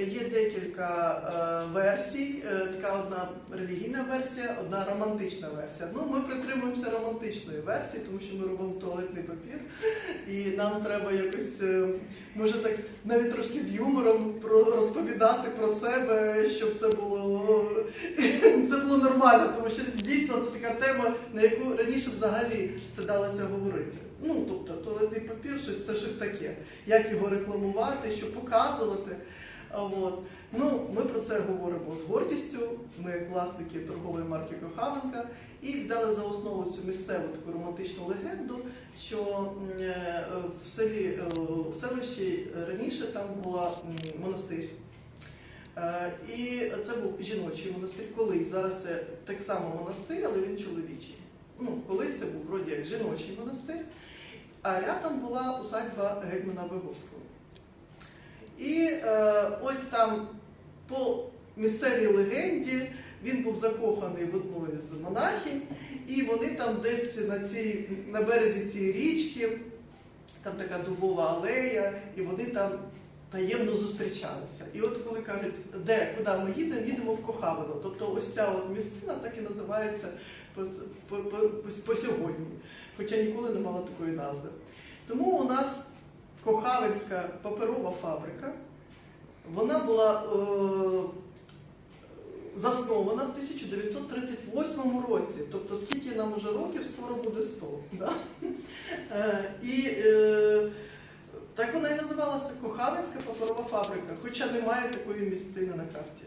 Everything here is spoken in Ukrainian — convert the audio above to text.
Є декілька е, версій. Е, така одна релігійна версія, одна романтична версія. Ну, ми притримуємося романтичної версії, тому що ми робимо туалетний папір, і нам треба якось, е, може так навіть трошки з юмором розповідати про себе, щоб це було це було нормально, тому що дійсно це така тема, на яку раніше взагалі стидалося говорити. Ну, тобто, туалетний папір, щось це щось таке. Як його рекламувати, що показувати. От. Ну, ми про це говоримо з гордістю. Ми власники торгової марки Кохавенка і взяли за основу цю місцеву таку романтичну легенду, що е, в селі е, в селищі раніше там була монастир. Е, І це був жіночий монастир. Колись зараз це так само монастир, але він чоловічий. Ну, колись це був вроді як жіночий монастир, а рядом була усадьба гетьмана Виговського. І е, ось там по місцевій легенді він був закоханий в одну із монахинь, і вони там десь на, цій, на березі цієї річки, там така дубова алея, і вони там таємно зустрічалися. І от коли кажуть, де, куди ми їдемо, їдемо в Кохавино. Тобто ось ця от місцина так і називається по, по, по, по, по сьогодні, хоча ніколи не мала такої назви. Тому у нас Кохавинська паперова фабрика, вона була е, заснована в 1938 році. Тобто скільки нам уже років, скоро буде 100. Да? Е, і е, так вона і називалася Кохавинська паперова фабрика, хоча немає такої місцини на карті.